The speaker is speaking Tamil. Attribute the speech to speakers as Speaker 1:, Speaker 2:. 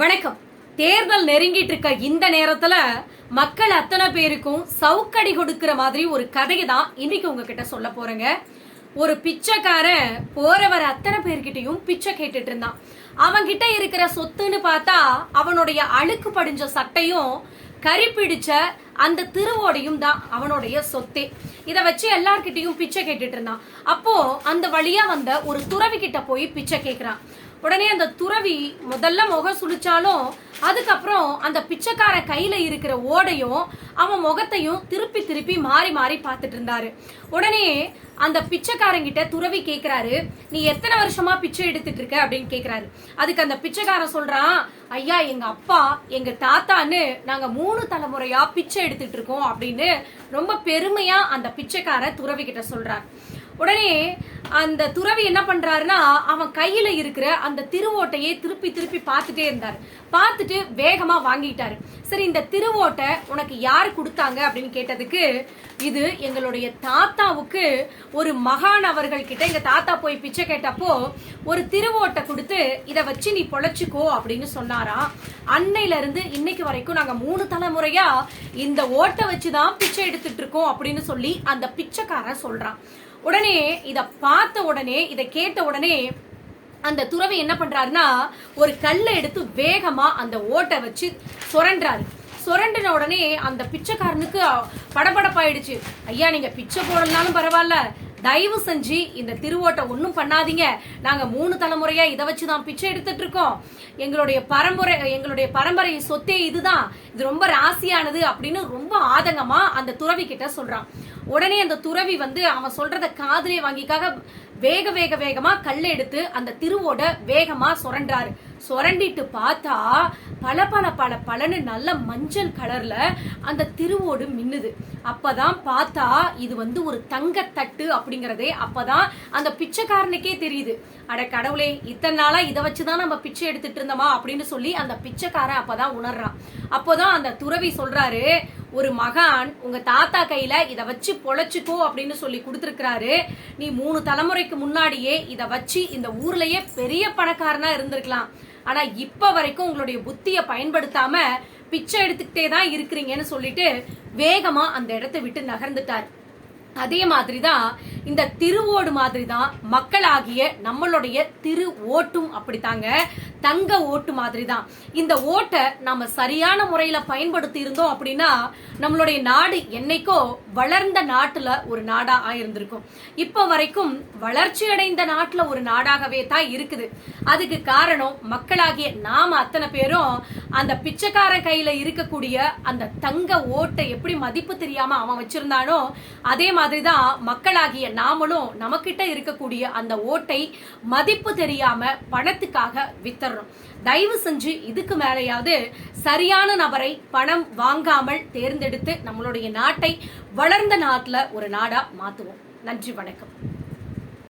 Speaker 1: வணக்கம். தேர்தல் நெருங்கிட்டு இருக்க இந்த நேரத்துல மக்கள் அத்தனை பேருக்கும் சவுக்கடி கொடுக்கிற மாதிரி ஒரு கதையை தான் இன்னைக்கு உங்ககிட்ட சொல்ல போறேங்க. ஒரு பிச்சைக்காரன் போறவர் அத்தனை பேர்கிட்டயும் பிச்சை கேட்டுட்டு இருந்தான். அவன்கிட்ட இருக்கிற சொத்துன்னு பார்த்தா அவனுடைய அழுக்கு படிஞ்ச சட்டையும் கறி பிடிச்ச அந்த திருவோடையும் தான் அவனுடைய சொத்தே. இதை வச்சு எல்லார்கிட்டையும் பிச்சை கேட்டுட்டு இருந்தான். அப்போ அந்த வழியா வந்த ஒரு துறவி கிட்ட போய் பிச்சை கேட்கிறான் உடனே அந்த துறவி முதல்ல முகம் சுழிச்சாலும் அதுக்கப்புறம் அந்த பிச்சைக்கார கையில இருக்கிற ஓடையும் அவன் முகத்தையும் திருப்பி திருப்பி மாறி மாறி பார்த்துட்டு இருந்தாரு. உடனே அந்த பிச்சைக்காரங்கிட்ட துறவி கேக்குறாரு நீ எத்தனை வருஷமா பிச்சை எடுத்துட்டு இருக்க? அப்படின்னு கேக்குறாரு. அதுக்கு அந்த பிச்சைக்காரன் சொல்றான் ஐயா எங்க அப்பா எங்க தாத்தான்னு நாங்க மூணு தலைமுறையா பிச்சை எடுத்துட்டு இருக்கோம் அப்படின்னு ரொம்ப பெருமையா அந்த பிச்சைக்கார துறவி கிட்ட சொல்றாரு உடனே அந்த துறவி என்ன பண்றாருன்னா அவன் கையில இருக்கிற அந்த திருவோட்டையே திருப்பி திருப்பி பார்த்துட்டே இருந்தார். பார்த்துட்டு வேகமா வாங்கிட்டாரு. சரி இந்த திருவோட்டை உனக்கு யார் கொடுத்தாங்க அப்படின்னு கேட்டதுக்கு இது எங்களுடைய தாத்தாவுக்கு ஒரு மகான் அவர்கள் கிட்ட எங்க தாத்தா போய் பிச்சை கேட்டப்போ ஒரு திருவோட்டை கொடுத்து இதை வச்சு நீ பொழைச்சிக்கோ அப்படின்னு சொன்னாராம். அன்னையில இருந்து இன்னைக்கு வரைக்கும் நாங்க மூணு தலைமுறையா இந்த ஓட்டை வச்சுதான் பிச்சை எடுத்துட்டு இருக்கோம் அப்படின்னு சொல்லி அந்த பிச்சைக்காரன் சொல்றான். உடனே இத பார்த்த உடனே இதை கேட்ட உடனே அந்த துறவி என்ன பண்றாருன்னா ஒரு கல்லை எடுத்து வேகமா அந்த ஓட்டை வச்சு சுரண்டாரு. சுரண்டின உடனே அந்த பிச்சைக்காரனுக்கு படபடப்பாயிடுச்சு. ஐயா நீங்க பிச்சை போடலனாலும் பரவாயில்ல. தயவு செஞ்சு இந்த திருவோட்டை ஒன்றும் பண்ணாதீங்க. நாங்கள் மூணு தலைமுறையா இதை வச்சு தான் பிச்சை எடுத்துட்டு இருக்கோம். எங்களுடைய பரம்பரை எங்களுடைய பரம்பரை சொத்தே இதுதான். இது ரொம்ப ராசியானது அப்படின்னு ரொம்ப ஆதங்கமா அந்த துறவி கிட்ட சொல்றான். உடனே அந்த துறவி வந்து அவன் சொல்றத காதலே வாங்கிக்காக வேக வேக வேகமா கல்லை எடுத்து அந்த திருவோட வேகமா சுரண்டாரு. சுரண்டிட்டு பார்த்தா பல பல பல பலன்னு நல்ல மஞ்சள் கலர்ல அந்த திருவோடு மின்னுது. அப்பதான் பார்த்தா இது வந்து ஒரு தங்கத்தட்டு அப்படிங்கறதே அப்பதான் அந்த பிச்சைக்காரனுக்கே தெரியுது. அட கடவுளே இத்தனை நாளா இதை வச்சுதான் நம்ம பிச்சை எடுத்துட்டு இருந்தோமா அப்படின்னு சொல்லி அந்த பிச்சைக்காரன் அப்பதான் உணர்றான். அப்போதான் அந்த துறவி சொல்றாரு ஒரு மகான் உங்க தாத்தா கையில இதை வச்சு பொழைச்சுக்கோ அப்படின்னு சொல்லி கொடுத்துருக்கிறாரு. நீ மூணு தலைமுறைக்கு முன்னாடியே இதை வச்சு இந்த ஊர்லயே பெரிய பணக்காரனா இருந்திருக்கலாம். ஆனா இப்ப வரைக்கும் உங்களுடைய புத்திய பயன்படுத்தாம பிச்சை எடுத்துக்கிட்டே தான் இருக்கிறீங்கன்னு சொல்லிட்டு வேகமா அந்த இடத்தை விட்டு நகர்ந்துட்டார். அதே மாதிரிதான் இந்த திருவோடு மாதிரி தான் மக்களாகிய நம்மளுடைய திரு ஓட்டும் அப்படித்தாங்க. தங்க ஓட்டு மாதிரி தான் இந்த ஓட்டை நாம சரியான முறையில பயன்படுத்தி இருந்தோம் அப்படின்னா நம்மளுடைய நாடு என்னைக்கோ வளர்ந்த நாட்டுல ஒரு நாடா ஆயிருந்திருக்கும். இப்ப வரைக்கும் வளர்ச்சி அடைந்த நாட்டுல ஒரு நாடாகவே தான் இருக்குது. அதுக்கு காரணம் மக்களாகிய நாம அத்தனை பேரும் அந்த பிச்சைக்கார கையில இருக்கக்கூடிய அந்த தங்க ஓட்டை எப்படி மதிப்பு தெரியாம அவன் வச்சிருந்தானோ அதே மாதிரிதான் மக்களாகிய நாமளும் நமக்கிட்ட இருக்கக்கூடிய அந்த ஓட்டை மதிப்பு தெரியாம பணத்துக்காக வித்தர்றோம் தயவு செஞ்சு இதுக்கு மேலேயாவது சரியான நபரை பணம் வாங்காமல் தேர்ந்தெடுத்து நம்மளுடைய நாட்டை வளர்ந்த நாட்டில் ஒரு நாடா மாத்துவோம். நன்றி வணக்கம்.